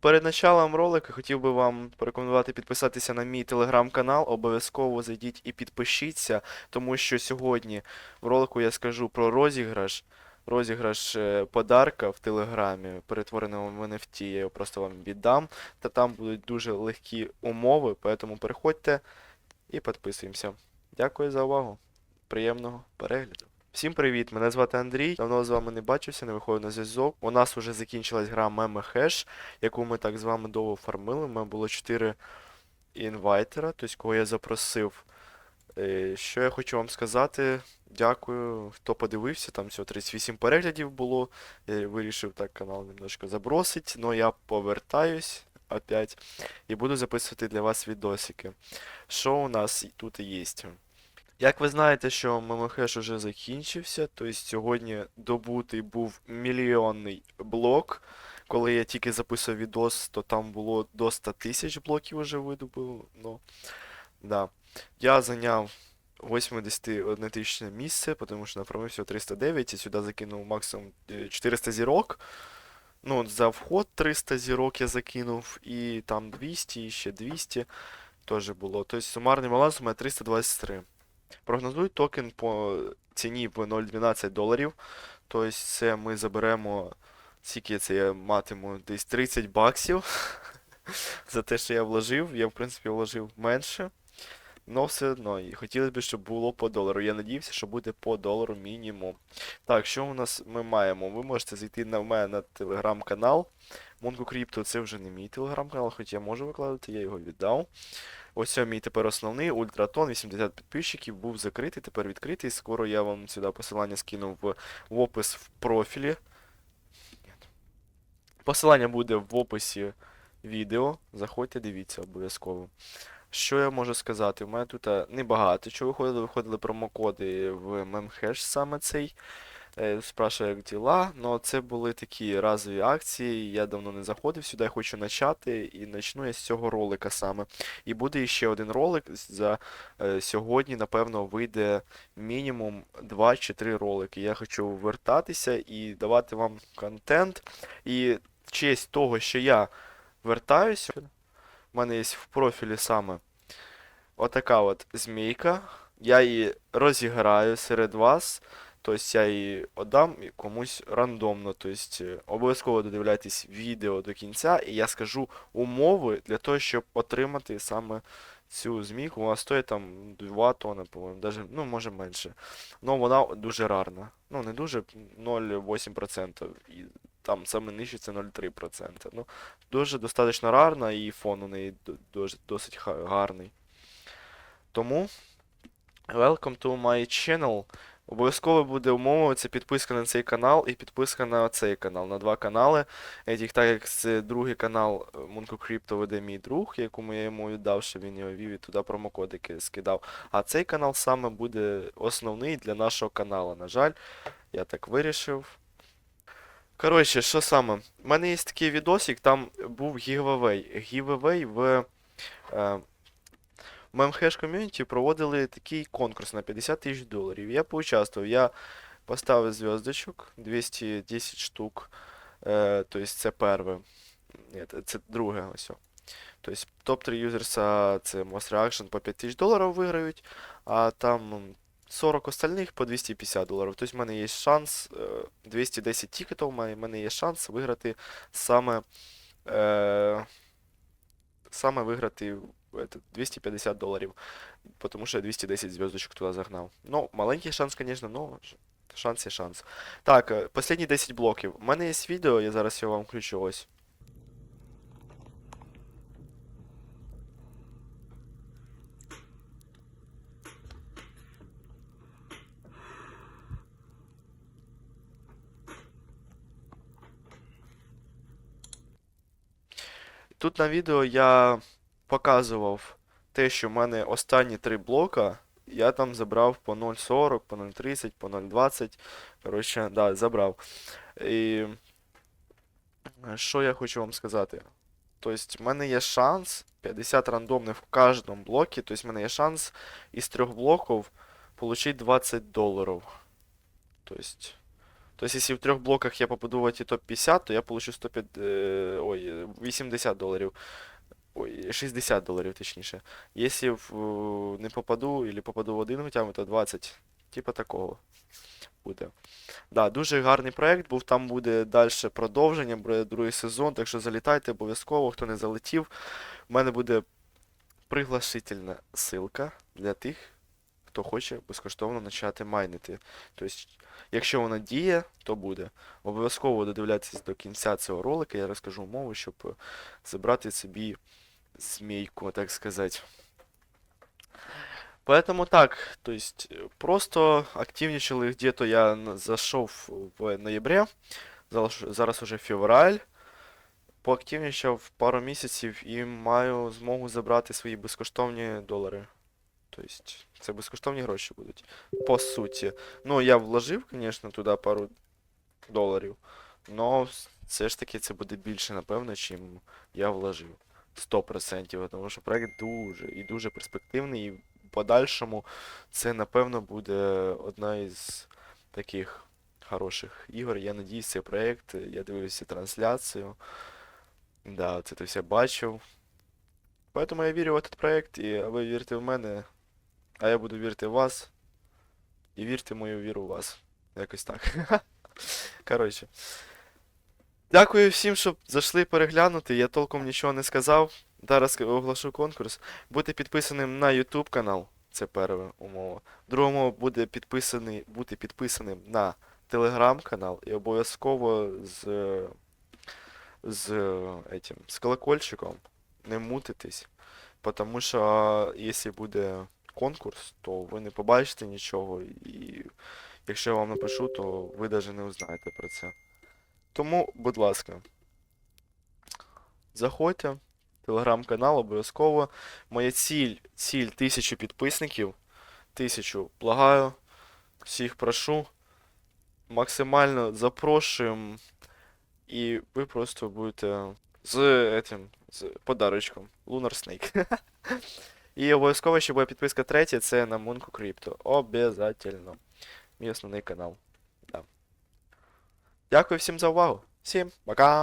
Перед началом ролика хотів би вам порекомендувати підписатися на мій телеграм-канал. Обов'язково зайдіть і підпишіться, тому що сьогодні в ролику я скажу про розіграш. Розіграш е, подарка в телеграмі, перетвореного в NFT, я його просто вам віддам. Та там будуть дуже легкі умови, тому переходьте і підписуємося. Дякую за увагу. Приємного перегляду. Всім привіт! Мене звати Андрій. Давно з вами не бачився, не виходив на зв'язок. У нас вже закінчилась гра Meme Hash, яку ми так з вами довго фармили. У мене було 4 інвайтера, тобто кого я запросив. Е, Що я хочу вам сказати? Дякую, хто подивився. Там всього 38 переглядів було. Я вирішив так канал немножко забросить, але я повертаюсь опять і буду записувати для вас відосики. Що у нас тут є? Як ви знаєте, що ММХеш уже закінчився, тобто сьогодні добутий був мільйонний блок. Коли я тільки записував відос, то там було до 100 тисяч блоків вже видобуло. Ну, да. Я зайняв 81 тисячне місце, тому що нафармив всього 309 і сюди закинув максимум е, 400 зірок. Ну, за вход 300 зірок я закинув, і там 200, і ще 200 теж було. Тобто сумарний баланс у мене 323. Прогнозують токен по ціні в 0,12 доларів. Тобто це ми заберемо, скільки це я матиму, десь 30 баксів за те, що я вложив. Я, в принципі, вложив менше. Но все одно, і хотілося б, щоб було по долару. Я надіюся, що буде по долару мінімум. Так, що у нас ми маємо? Ви можете зайти на мене на телеграм-канал. Crypto це вже не мій телеграм-канал, хоч я можу викладати, я його віддав. Ось мій тепер основний Ультратон, 80 підписчиків, був закритий, тепер відкритий. Скоро я вам сюди посилання скину в, в опис в профілі. Посилання буде в описі відео. Заходьте, дивіться обов'язково. Що я можу сказати? У мене тут е, небагато чого виходило. Виходили промокоди в Memhash саме цей. Е, Спрашиваю, як діла. Ну, це були такі разові акції. Я давно не заходив сюди, я хочу почати. І почну я з цього ролика саме. І буде ще один ролик. За е, сьогодні, напевно, вийде мінімум 2 чи 3 ролики. Я хочу вертатися і давати вам контент. І честь того, що я вертаюся, у мене є в профілі саме отака от змійка. Я її розіграю серед вас. Тобто я її отдам комусь рандомно. Тобто е, обов'язково додивляйтесь відео до кінця, і я скажу умови для того, щоб отримати саме цю змійку. Вона стоїть там 2 тони, по-моєму, даже, ну, може менше. Ну, вона дуже рарна. Ну, не дуже 0,8%. Там саме нижче це 0,3%. Ну, дуже достатньо рарна, і фон у неї досить гарний. Тому, welcome to my channel. Обов'язково буде умова, підписка на цей канал і підписка на цей канал, на два канали. Етіх, так як це другий канал е, Munko Crypto веде мій друг, якому я йому віддав, щоб він його вів і туди промокодики скидав. А цей канал саме буде основний для нашого каналу. На жаль, я так вирішив. Коротше, що саме? У мене є такий відосик, там був гівавей. Гівавей в. Е, Memhash ком'юніті проводили такий конкурс на 50 тисяч доларів. Я поучаствував. Я поставив зв'язочок 210 штук. Е, тобто це перше. Ні, це- друге ось. Тобто топ-3 юзерса це Most Reaction по 5 тисяч доларів виграють, а там 40 остальних по 250 доларів. Тобто в мене є шанс, е, 210 тікетів, в мене є шанс виграти саме, е, саме виграти 250 доларів, тому що я 210 зв'язочок туди загнав. Ну, маленький шанс, звісно, но шанс є шанс. Так, е, останні 10 блоків. У мене є відео, я зараз його вам включу ось. Тут на відео я показував те, що в мене останні три блока. Я там забрав по 0.40, по 0.30, по 0.20. Коротше, да, забрав. І е, що я хочу вам сказати? Тобто, в мене є шанс 50 рандомних в кожному блокі. Тобто, в мене є шанс із трьох блоків отримати 20 доларів. Тобто, Тобто, якщо в трьох блоках я попаду в эти топ-50, то я получу 105, е, ой, 80 доларів. Ой, 60 доларів, точніше. Якщо е, не попаду, або попаду в один б, то 20. Типа такого буде. Да, дуже гарний проект був. Там буде далі продовження, буде другий сезон, так що залітайте обов'язково, хто не залетів. У мене буде приглашительна ссылка для тих, хто хоче безкоштовно почати майнити. Тобто, якщо вона діє, то буде. Обов'язково додивляйтесь до кінця цього ролика, я розкажу умови, щоб е, забрати собі змійку, так сказати. Поэтому так, то есть просто активничали где-то я зашов в ноябре, зараз уже февраль, поактивнічав пару місяців і маю змогу забрати свої безкоштовні долари. Тобто це безкоштовні гроші будуть. По суті. Ну, я вложив, звісно, туди пару доларів, але все ж таки це буде більше, напевно, чим я вложив. 100%, тому що проект дуже і дуже перспективний, і в подальшому це, напевно, буде одна із таких хороших ігор. Я надіюсь, цей проект. Я дивився трансляцію. Да, це ти все бачив. Поэтому я вірю в этот проект, і ви вірте в мене, а я буду вірити в вас. І вірте мою віру в вас. Якось так. Коротше. Дякую всім, що зайшли переглянути. Я толком нічого не сказав. Зараз оголошу конкурс. Будьте підписаним на YouTube канал. Це перша умова. Друга умова буде підписаний, бути підписаним на Telegram канал і обов'язково з, з, з колокольчиком. Не мутитись. Тому що якщо буде конкурс, то ви не побачите нічого. І якщо я вам напишу, то ви навіть не узнаєте про це. Тому, будь ласка, заходьте. Телеграм-канал обов'язково. Моя ціль, ціль тисячу підписників. Тисячу. Благаю. Всіх прошу. Максимально запрошуємо. І ви просто будете з этим, з подарочком. Lunar Snake. І обов'язково ще буде підписка третя, це на Мунку Crypto. Обязательно. Мій основний канал. Да. Дякую всім за увагу. Всім пока!